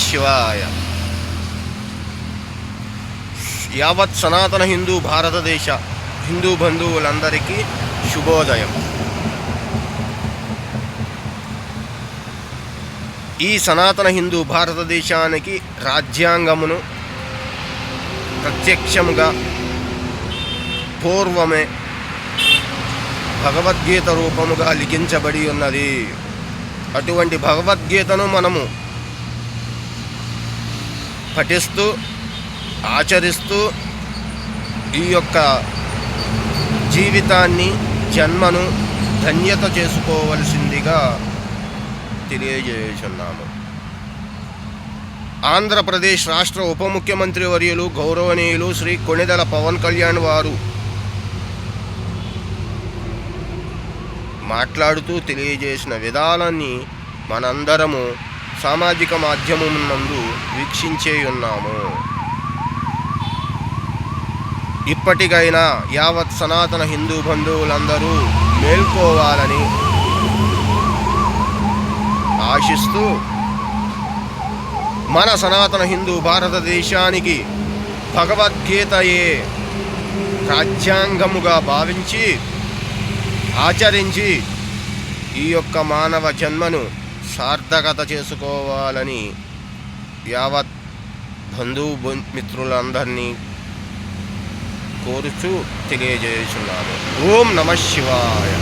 శివాయ యావత్ సనాతన హిందూ భారతదేశ హిందూ బంధువులందరికీ శుభోదయం ఈ సనాతన హిందూ భారతదేశానికి రాజ్యాంగమును ప్రత్యక్షముగా పూర్వమే భగవద్గీత రూపముగా లిఖించబడి ఉన్నది అటువంటి భగవద్గీతను మనము పఠిస్తూ ఆచరిస్తూ ఈ యొక్క జీవితాన్ని జన్మను ధన్యత చేసుకోవలసిందిగా తెలియజేస్తున్నాము. ఆంధ్రప్రదేశ్ రాష్ట్ర ఉప ముఖ్యమంత్రి వర్యులు గౌరవనీయులు శ్రీ కొణిదల పవన్ కళ్యాణ్ వారు మాట్లాడుతూ తెలియజేసిన విధానాన్ని మనందరము సామాజిక మాధ్యమం నందు వీక్షించే ఉన్నాము ఇప్పటికైనా యావత్ సనాతన హిందూ బంధువులందరూ మేల్కోవాలని ఆశిస్తూ మన సనాతన హిందూ భారతదేశానికి భగవద్గీతయే రాజ్యాంగముగా భావించి ఆచరించి ఈ యొక్క మానవ జన్మను సార్థకత చేసుకోవాలని యావత్ బంధువు మిత్రులందరినీ కోరుచూ తెలియజేస్తున్నాను ఓం నమ శివాయ.